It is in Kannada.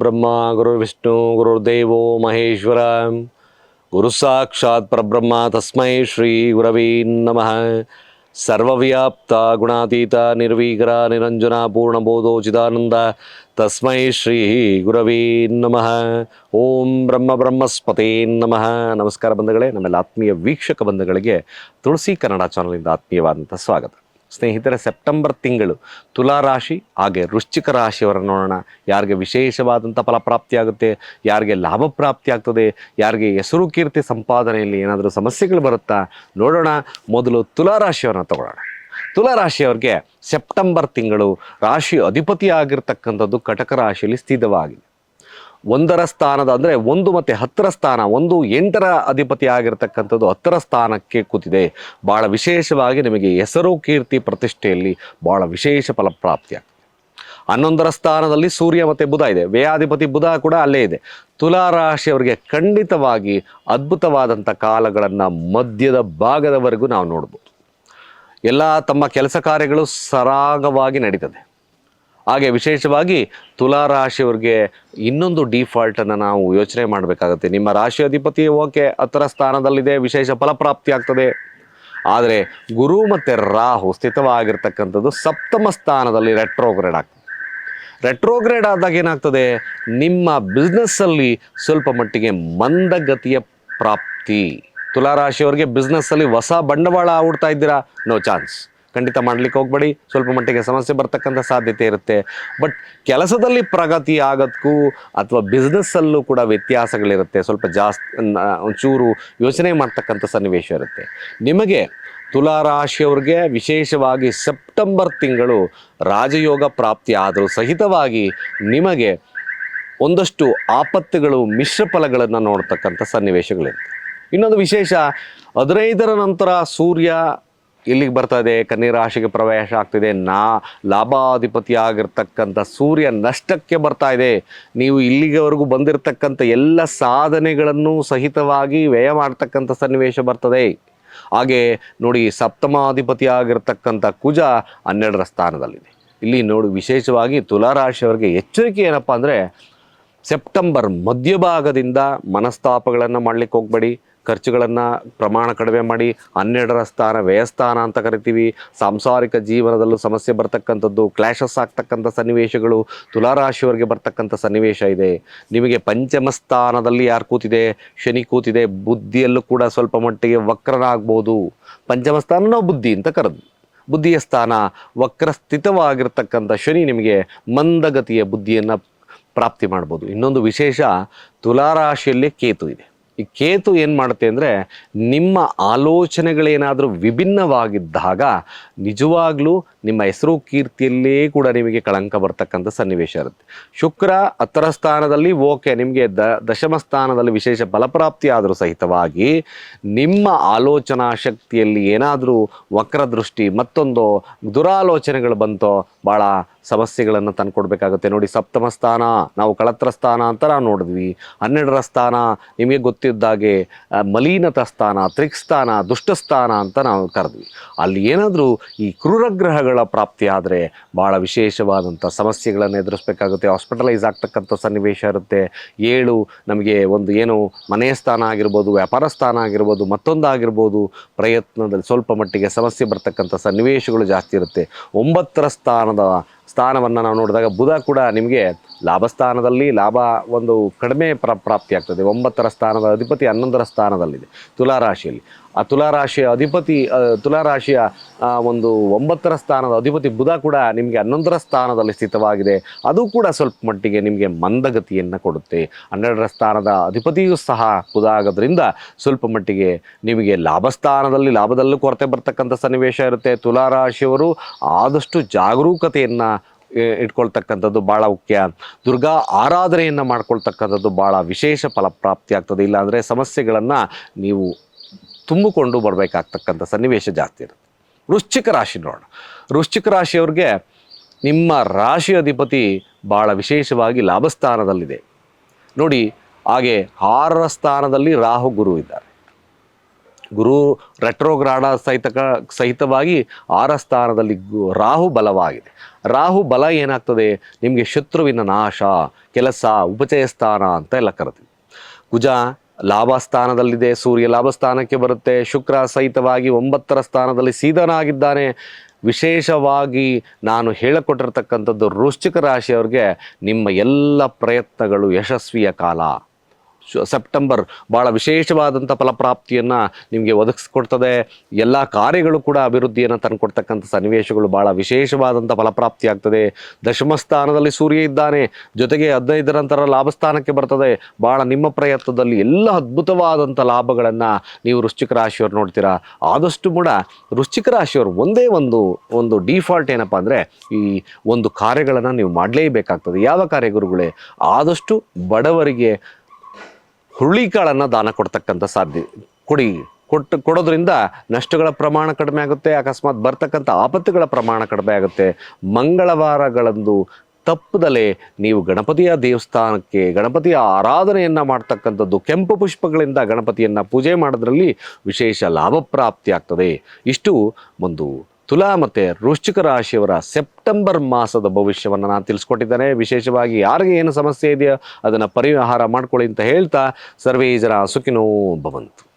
ಗುರುರ್ಬ್ರಹ್ಮ ಗುರುರ್ವಿಷ್ಣು ಗುರುರ್ದೇವೋ ಮಹೇಶ್ವರ. ಗುರು ಸಾಕ್ಷಾತ್ ಪರಬ್ರಹ್ಮ, ತಸ್ಮೈ ಶ್ರೀ ಗುರವೀ ನಮಃ. ಸರ್ವವ್ಯಾಪ್ತ, ಗುಣಾತೀತ ನಿರ್ವೀಕರ ನಿರಂಜನ ಪೂರ್ಣಬೋಧೋ ಚಿದಾನಂದ, ತಸ್ಮೈ ಶ್ರೀ ಗುರವೀ ನಮಃ. ಓಂ ಬ್ರಹ್ಮ ಬ್ರಹ್ಮಸ್ಪತೇ ನಮಃ. ನಮಸ್ಕಾರ ಬಂಧುಗಳೇ, ನಮ್ಮೆಲ್ಲ ಆತ್ಮೀಯ ವೀಕ್ಷಕ ಬಂಧುಗಳಿಗೆ ತುಳಸಿ ಕನ್ನಡ ಚಾನಲಿಂದ ಆತ್ಮೀಯವಾದಂಥ ಸ್ವಾಗತ. ಸ್ನೇಹಿತರೆ, ಸೆಪ್ಟೆಂಬರ್ ತಿಂಗಳು ತುಲಾ ರಾಶಿ, ಹಾಗೆ ವೃಶ್ಚಿಕ ರಾಶಿಯವರನ್ನು ನೋಡೋಣ. ಯಾರಿಗೆ ವಿಶೇಷವಾದಂಥ ಫಲಪ್ರಾಪ್ತಿಯಾಗುತ್ತೆ ಯಾರಿಗೆ ಲಾಭ ಪ್ರಾಪ್ತಿ ಆಗ್ತದೆ ಯಾರಿಗೆ ಹೆಸರು ಕೀರ್ತಿ ಸಂಪಾದನೆಯಲ್ಲಿ ಏನಾದರೂ ಸಮಸ್ಯೆಗಳು ಬರುತ್ತಾ, ನೋಡೋಣ. ಮೊದಲು ತುಲಾ ರಾಶಿಯವರನ್ನ ತಗೊಳ್ಳೋಣ. ತುಲಾ ರಾಶಿಯವರಿಗೆ ಸೆಪ್ಟೆಂಬರ್ ತಿಂಗಳು ರಾಶಿ ಅಧಿಪತಿಯಾಗಿರ್ತಕ್ಕಂಥದ್ದು ಕಟಕ ರಾಶಿಯಲ್ಲಿ ಸ್ಥಿತವಾಗಿದೆ. ಒಂದರ ಸ್ಥಾನದ ಅಂದರೆ ಒಂದು ಮತ್ತು ಹತ್ತರ ಸ್ಥಾನ, ಒಂದು ಎಂಟರ ಅಧಿಪತಿ ಆಗಿರತಕ್ಕಂಥದ್ದು ಹತ್ತರ ಸ್ಥಾನಕ್ಕೆ ಕೂತಿದೆ. ಭಾಳ ವಿಶೇಷವಾಗಿ ನಿಮಗೆ ಹೆಸರು ಕೀರ್ತಿ ಪ್ರತಿಷ್ಠೆಯಲ್ಲಿ ಭಾಳ ವಿಶೇಷ ಫಲಪ್ರಾಪ್ತಿಯಾಗ್ತದೆ ಹನ್ನೊಂದರ ಸ್ಥಾನದಲ್ಲಿ ಸೂರ್ಯ ಮತ್ತು ಬುಧ ಇದೆ. ವ್ಯಯಾಧಿಪತಿ ಬುಧ ಕೂಡ ಅಲ್ಲೇ ಇದೆ. ತುಲಾ ರಾಶಿಯವರಿಗೆ ಖಂಡಿತವಾಗಿ ಅದ್ಭುತವಾದಂಥ ಕಾಲಗಳನ್ನು ಮಧ್ಯದ ಭಾಗದವರೆಗೂ ನಾವು ನೋಡ್ಬೋದು. ಎಲ್ಲ ತಮ್ಮ ಕೆಲಸ ಕಾರ್ಯಗಳು ಸರಾಗವಾಗಿ ನಡೀತದೆ. ಹಾಗೆ ವಿಶೇಷವಾಗಿ ತುಲಾ ರಾಶಿಯವ್ರಿಗೆ ಇನ್ನೊಂದು ಡಿಫಾಲ್ಟನ್ನು ನಾವು ಯೋಚನೆ ಮಾಡಬೇಕಾಗುತ್ತೆ. ನಿಮ್ಮ ರಾಶಿ ಅಧಿಪತಿ ಓಕೆ, ಹತ್ತರ ಸ್ಥಾನದಲ್ಲಿದೆ, ವಿಶೇಷ ಫಲಪ್ರಾಪ್ತಿ ಆಗ್ತದೆ. ಆದರೆ ಗುರು ಮತ್ತು ರಾಹು ಸ್ಥಿತವಾಗಿರ್ತಕ್ಕಂಥದ್ದು ಸಪ್ತಮ ಸ್ಥಾನದಲ್ಲಿ ರೆಟ್ರೋಗ್ರೇಡ್ ಆಗ್ತದೆ. ರೆಟ್ರೋಗ್ರೇಡ್ ಆದಾಗ ಏನಾಗ್ತದೆ? ನಿಮ್ಮ ಬಿಸ್ನೆಸ್ಸಲ್ಲಿ ಸ್ವಲ್ಪ ಮಟ್ಟಿಗೆ ಮಂದಗತಿಯ ಪ್ರಾಪ್ತಿ. ತುಲಾರಾಶಿಯವರಿಗೆ ಬಿಸ್ನೆಸ್ಸಲ್ಲಿ ಹೊಸ ಬಂಡವಾಳ ಹುಡ್ತಾ ಇದ್ದೀರಾ? ನೋ ಚಾನ್ಸ್ ಖಂಡಿತ ಮಾಡ್ಲಿಕ್ಕೆ ಹೋಗ್ಬೇಡಿ. ಸ್ವಲ್ಪ ಮಟ್ಟಿಗೆ ಸಮಸ್ಯೆ ಬರ್ತಕ್ಕಂಥ ಸಾಧ್ಯತೆ ಇರುತ್ತೆ. ಬಟ್ ಕೆಲಸದಲ್ಲಿ ಪ್ರಗತಿ ಆಗೋದಕ್ಕೂ ಅಥವಾ ಬಿಸ್ನೆಸ್ಸಲ್ಲೂ ಕೂಡ ವ್ಯತ್ಯಾಸಗಳಿರುತ್ತೆ. ಸ್ವಲ್ಪ ಜಾಸ್ತಿ ಒಂಚೂರು ಯೋಚನೆ ಮಾಡ್ತಕ್ಕಂಥ ಸನ್ನಿವೇಶ ಇರುತ್ತೆ. ನಿಮಗೆ ತುಲಾರಾಶಿಯವ್ರಿಗೆ ವಿಶೇಷವಾಗಿ ಸೆಪ್ಟೆಂಬರ್ ತಿಂಗಳು ರಾಜಯೋಗ ಪ್ರಾಪ್ತಿ ಆದರೂ ಸಹಿತವಾಗಿ ನಿಮಗೆ ಒಂದಷ್ಟು ಆಪತ್ತುಗಳು, ಮಿಶ್ರ ಫಲಗಳನ್ನು ನೋಡ್ತಕ್ಕಂಥ ಸನ್ನಿವೇಶಗಳಿರುತ್ತೆ. ಇನ್ನೊಂದು ವಿಶೇಷ, ಹದಿನೈದರ ನಂತರ ಸೂರ್ಯ ಇಲ್ಲಿಗೆ ಬರ್ತಾ ಇದೆ ಕನ್ಯಾ ರಾಶಿಗೆ ಪ್ರವೇಶ ಆಗ್ತಿದೆ. ನಾ ಲಾಭಾಧಿಪತಿ ಆಗಿರ್ತಕ್ಕಂಥ ಸೂರ್ಯ ನಷ್ಟಕ್ಕೆ ಬರ್ತಾ ಇದೆ. ನೀವು ಇಲ್ಲಿಗೆವರೆಗೂ ಬಂದಿರತಕ್ಕಂಥ ಎಲ್ಲ ಸಾಧನೆಗಳನ್ನು ಸಹಿತವಾಗಿ ವ್ಯಯ ಮಾಡ್ತಕ್ಕಂಥ ಸನ್ನಿವೇಶ ಬರ್ತದೆ. ಹಾಗೆ ನೋಡಿ ಸಪ್ತಮಾಧಿಪತಿ ಆಗಿರ್ತಕ್ಕಂಥ ಕುಜ ಹನ್ನೆರಡರ ಸ್ಥಾನದಲ್ಲಿದೆ. ಇಲ್ಲಿ ನೋಡಿ, ವಿಶೇಷವಾಗಿ ತುಲಾರಾಶಿಯವರಿಗೆ ಎಚ್ಚರಿಕೆ ಏನಪ್ಪ ಅಂದರೆ, ಸೆಪ್ಟೆಂಬರ್ ಮಧ್ಯಭಾಗದಿಂದ ಮನಸ್ತಾಪಗಳನ್ನು ಮಾಡಲಿಕ್ಕೆ ಹೋಗಬೇಡಿ. ಖರ್ಚುಗಳನ್ನು ಪ್ರಮಾಣ ಕಡಿಮೆ ಮಾಡಿ, ಹನ್ನೆರಡರ ಸ್ಥಾನ ವ್ಯಯಸ್ಥಾನ ಅಂತ ಕರಿತೀವಿ. ಸಾಂಸಾರಿಕ ಜೀವನದಲ್ಲೂ ಸಮಸ್ಯೆ ಬರ್ತಕ್ಕಂಥದ್ದು ಕ್ಲ್ಯಾಶಸ್ ಆಗ್ತಕ್ಕಂಥ ಸನ್ನಿವೇಶಗಳು, ತುಲಾರಾಶಿಯವರಿಗೆ ಬರ್ತಕ್ಕಂಥ ಸನ್ನಿವೇಶ ಇದೆ. ನಿಮಗೆ ಪಂಚಮ ಸ್ಥಾನದಲ್ಲಿ ಯಾರು ಕೂತಿದೆ? ಶನಿ ಕೂತಿದೆ. ಬುದ್ಧಿಯಲ್ಲೂ ಕೂಡ ಸ್ವಲ್ಪ ಮಟ್ಟಿಗೆ ವಕ್ರನಾಗ್ಬೋದು. ಪಂಚಮ ಸ್ಥಾನ ನಾವು ಬುದ್ಧಿ ಅಂತ ಕರೆದು ಬುದ್ಧಿಯ ಸ್ಥಾನ, ವಕ್ರಸ್ಥಿತವಾಗಿರ್ತಕ್ಕಂಥ ಶನಿ ನಿಮಗೆ ಮಂದಗತಿಯ ಬುದ್ಧಿಯನ್ನು ಪ್ರಾಪ್ತಿ ಮಾಡ್ಬೋದು. ಇನ್ನೊಂದು ವಿಶೇಷ, ತುಲಾರಾಶಿಯಲ್ಲಿ ಕೇತು ಇದೆ. ಈ ಕೇತು ಏನು ಮಾಡುತ್ತೆ ಅಂದರೆ ನಿಮ್ಮ ಆಲೋಚನೆಗಳೇನಾದರೂ ವಿಭಿನ್ನವಾಗಿದ್ದಾಗ ನಿಜವಾಗ್ಲೂ ನಿಮ್ಮ ಹೆಸರು ಕೀರ್ತಿಯಲ್ಲೇ ಕೂಡ ನಿಮಗೆ ಕಳಂಕ ಬರ್ತಕ್ಕಂಥ ಸನ್ನಿವೇಶ ಇರುತ್ತೆ. ಶುಕ್ರ ಹತ್ತರ ಸ್ಥಾನದಲ್ಲಿ ಓಕೆ, ನಿಮಗೆ ದ ದಶಮ ಸ್ಥಾನದಲ್ಲಿ ವಿಶೇಷ ಫಲಪ್ರಾಪ್ತಿ ಆದರೂ ಸಹಿತವಾಗಿ ನಿಮ್ಮ ಆಲೋಚನಾ ಶಕ್ತಿಯಲ್ಲಿ ಏನಾದರೂ ವಕ್ರದೃಷ್ಟಿ ಮತ್ತೊಂದು ದುರಾಲೋಚನೆಗಳು ಬಂತೋ ಭಾಳ ಸಮಸ್ಯೆಗಳನ್ನು ತಂದುಕೊಡ್ಬೇಕಾಗುತ್ತೆ. ನೋಡಿ, ಸಪ್ತಮ ಸ್ಥಾನ, ನಾವು ಕಳತ್ರ ಸ್ಥಾನ ಅಂತ ನಾವು ನೋಡಿದ್ವಿ. ಹನ್ನೆರಡರ ಸ್ಥಾನ, ನಿಮಗೆ ಗೊತ್ತಿದ್ದಾಗೆ ಆ, ಮಲೀನತ ಸ್ಥಾನ ತ್ರಿಕ್ಸ್ಥಾನ ದುಷ್ಟಸ್ಥಾನ ಅಂತ ನಾವು ಕರೆದ್ವಿ. ಅಲ್ಲಿ ಏನಾದರೂ ಈ ಕ್ರೂರಗ್ರಹಗಳ ಗ್ರಹಗಳ ಪ್ರಾಪ್ತಿಯಾದರೆ ಭಾಳ ವಿಶೇಷವಾದಂಥ ಸಮಸ್ಯೆಗಳನ್ನು ಎದುರಿಸ್ಬೇಕಾಗುತ್ತೆ. ಹಾಸ್ಪಿಟಲೈಸ್ ಆಗ್ತಕ್ಕಂಥ ಸನ್ನಿವೇಶ ಇರುತ್ತೆ. ಏಳು ನಮಗೆ ಒಂದು ಏನು ಮನೆಯ ಸ್ಥಾನ ಆಗಿರ್ಬೋದು ವ್ಯಾಪಾರ ಸ್ಥಾನ ಆಗಿರ್ಬೋದು ಮತ್ತೊಂದು ಆಗಿರ್ಬೋದು ಪ್ರಯತ್ನದಲ್ಲಿ ಸ್ವಲ್ಪ ಮಟ್ಟಿಗೆ ಸಮಸ್ಯೆ ಬರ್ತಕ್ಕಂಥ ಸನ್ನಿವೇಶಗಳು ಜಾಸ್ತಿ ಇರುತ್ತೆ. ಒಂಬತ್ತರ ಸ್ಥಾನದ ಸ್ಥಾನವನ್ನು ನಾವು ನೋಡಿದಾಗ ಬುಧ ಕೂಡ ನಿಮಗೆ ಲಾಭ ಸ್ಥಾನದಲ್ಲಿ ಲಾಭ ಒಂದು ಕಡಿಮೆ ಪ್ರ ಪ್ರಾಪ್ತಿ ಆಗ್ತದೆ. ಒಂಬತ್ತರ ಸ್ಥಾನದ ಅಧಿಪತಿ ಹನ್ನೊಂದರ ಸ್ಥಾನದಲ್ಲಿದೆ ತುಲಾರಾಶಿಯಲ್ಲಿ ಆ ತುಲಾರಾಶಿಯ ಅಧಿಪತಿ ತುಲಾರಾಶಿಯ ಒಂದು ಒಂಬತ್ತರ ಸ್ಥಾನದ ಅಧಿಪತಿ ಬುಧ ಕೂಡ ನಿಮಗೆ ಹನ್ನೊಂದರ ಸ್ಥಾನದಲ್ಲಿ ಸ್ಥಿತವಾಗಿದೆ. ಅದು ಕೂಡ ಸ್ವಲ್ಪ ಮಟ್ಟಿಗೆ ನಿಮಗೆ ಮಂದಗತಿಯನ್ನು ಕೊಡುತ್ತೆ. ಹನ್ನೆರಡರ ಸ್ಥಾನದ ಅಧಿಪತಿಯೂ ಸಹ ಬುಧ ಆಗೋದ್ರಿಂದ ಸ್ವಲ್ಪ ಮಟ್ಟಿಗೆ ನಿಮಗೆ ಲಾಭ ಸ್ಥಾನದಲ್ಲಿ ಲಾಭದಲ್ಲೂ ಕೊರತೆ ಬರ್ತಕ್ಕಂಥ ಸನ್ನಿವೇಶ ಇರುತ್ತೆ. ತುಲಾರಾಶಿಯವರು ಆದಷ್ಟು ಜಾಗರೂಕತೆಯನ್ನು ಇಟ್ಕೊಳ್ತಕ್ಕಂಥದ್ದು ಭಾಳ ಮುಖ್ಯ. ದುರ್ಗಾ ಆರಾಧನೆಯನ್ನು ಮಾಡ್ಕೊಳ್ತಕ್ಕಂಥದ್ದು ಭಾಳ ವಿಶೇಷ ಫಲಪ್ರಾಪ್ತಿ ಆಗ್ತದೆ. ಇಲ್ಲಾಂದರೆ ಸಮಸ್ಯೆಗಳನ್ನು ನೀವು ತುಂಬಿಕೊಂಡು ಬರಬೇಕಾಗ್ತಕ್ಕಂಥ ಸನ್ನಿವೇಶ ಜಾಸ್ತಿ ಇರುತ್ತೆ. ವೃಶ್ಚಿಕ ರಾಶಿ ನೋಡೋಣ. ವೃಶ್ಚಿಕ ರಾಶಿಯವ್ರಿಗೆ ನಿಮ್ಮ ರಾಶಿ ಅಧಿಪತಿ ಭಾಳ ವಿಶೇಷವಾಗಿ ಲಾಭಸ್ಥಾನದಲ್ಲಿದೆ. ನೋಡಿ, ಹಾಗೆ ಆರರ ಸ್ಥಾನದಲ್ಲಿ ರಾಹು ಗುರು ಇದ್ದಾರೆ. ಗುರು ರೆಟ್ರೋಗ್ರಾಡ ಸಹಿತ ಸಹಿತವಾಗಿ ಆರ ಸ್ಥಾನದಲ್ಲಿ ರಾಹು ಬಲವಾಗಿದೆ. ರಾಹು ಬಲ ಏನಾಗ್ತದೆ? ನಿಮಗೆ ಶತ್ರುವಿನ ನಾಶ, ಕೆಲಸ, ಉಪಚಯ ಸ್ಥಾನ ಅಂತ ಎಲ್ಲ ಕರೆತೀವಿ ಕುಜ ಲಾಭ ಸ್ಥಾನದಲ್ಲಿದೆ ಸೂರ್ಯ ಲಾಭಸ್ಥಾನಕ್ಕೆ ಬರುತ್ತೆ. ಶುಕ್ರ ಸಹಿತವಾಗಿ ಒಂಬತ್ತರ ಸ್ಥಾನದಲ್ಲಿ ಸೀದನಾಗಿದ್ದಾನೆ. ವಿಶೇಷವಾಗಿ ನಾನು ಹೇಳಿಕೊಟ್ಟಿರ್ತಕ್ಕಂಥದ್ದು ವೃಶ್ಚಿಕ ರಾಶಿಯವ್ರಿಗೆ ನಿಮ್ಮ ಎಲ್ಲ ಪ್ರಯತ್ನಗಳು ಯಶಸ್ವಿಯ ಕಾಲ. ಸೆಪ್ಟೆಂಬರ್ ಭಾಳ ವಿಶೇಷವಾದಂಥ ಫಲಪ್ರಾಪ್ತಿಯನ್ನು ನಿಮಗೆ ಒದಗಿಸ್ಕೊಡ್ತದೆ. ಎಲ್ಲ ಕಾರ್ಯಗಳು ಕೂಡ ಅಭಿವೃದ್ಧಿಯನ್ನು ತಂದುಕೊಡ್ತಕ್ಕಂಥ ಸನ್ನಿವೇಶಗಳು ಭಾಳ ವಿಶೇಷವಾದಂಥ ಫಲಪ್ರಾಪ್ತಿ ಆಗ್ತದೆ. ದಶಮ ಸ್ಥಾನದಲ್ಲಿ ಸೂರ್ಯ ಇದ್ದಾನೆ. ಜೊತೆಗೆ ಹದಿನೈದರ ನಂತರ ಲಾಭಸ್ಥಾನಕ್ಕೆ ಬರ್ತದೆ. ಭಾಳ ನಿಮ್ಮ ಪ್ರಯತ್ನದಲ್ಲಿ ಎಲ್ಲ ಅದ್ಭುತವಾದಂಥ ಲಾಭಗಳನ್ನು ನೀವು ವೃಶ್ಚಿಕ ರಾಶಿಯವರು ನೋಡ್ತೀರಾ. ಆದಷ್ಟು ಕೂಡ ವೃಶ್ಚಿಕ ರಾಶಿಯವರು ಒಂದೇ ಒಂದು ಒಂದು ಡಿಫಾಲ್ಟ್ ಏನಪ್ಪ ಅಂದರೆ ಈ ಒಂದು ಕಾರ್ಯಗಳನ್ನು ನೀವು ಮಾಡಲೇಬೇಕಾಗ್ತದೆ. ಯಾವ ಕಾರ್ಯ ಗುರುಗಳೇ? ಆದಷ್ಟು ಬಡವರಿಗೆ ಹುರುಳಿಕಾಳನ್ನು ದಾನ ಕೊಡ್ತಕ್ಕಂಥ ಸಾಧ್ಯ, ಕೊಡಿ. ಕೊಟ್ಟು, ಕೊಡೋದ್ರಿಂದ ನಷ್ಟಗಳ ಪ್ರಮಾಣ ಕಡಿಮೆ ಆಗುತ್ತೆ, ಅಕಸ್ಮಾತ್ ಬರ್ತಕ್ಕಂಥ ಆಪತ್ತುಗಳ ಪ್ರಮಾಣ ಕಡಿಮೆ ಆಗುತ್ತೆ. ಮಂಗಳವಾರಗಳಂದು ತಪ್ಪದಲೇ ನೀವು ಗಣಪತಿಯ ದೇವಸ್ಥಾನಕ್ಕೆ, ಗಣಪತಿಯ ಆರಾಧನೆಯನ್ನು ಮಾಡ್ತಕ್ಕಂಥದ್ದು, ಕೆಂಪು ಪುಷ್ಪಗಳಿಂದ ಗಣಪತಿಯನ್ನು ಪೂಜೆ ಮಾಡೋದ್ರಲ್ಲಿ ವಿಶೇಷ ಲಾಭ ಪ್ರಾಪ್ತಿ ಆಗ್ತದೆ ಇಷ್ಟು ಒಂದು ತುಲಾ ಮತ್ತು ವೃಶ್ಚಿಕ ರಾಶಿಯವರ ಸೆಪ್ಟೆಂಬರ್ ಮಾಸದ ಭವಿಷ್ಯವನ್ನು ನಾನು ತಿಳಿಸ್ಕೊಟ್ಟಿದ್ದೇನೆ. ವಿಶೇಷವಾಗಿ ಯಾರಿಗೆ ಏನು ಸಮಸ್ಯೆ ಇದೆಯೋ ಅದನ್ನು ಪರಿಹಾರ ಮಾಡ್ಕೊಳ್ಳಿ ಅಂತ ಹೇಳ್ತಾ ಸರ್ವೇ ಜನ ಸುಖಿನೋ ಭವಂತು.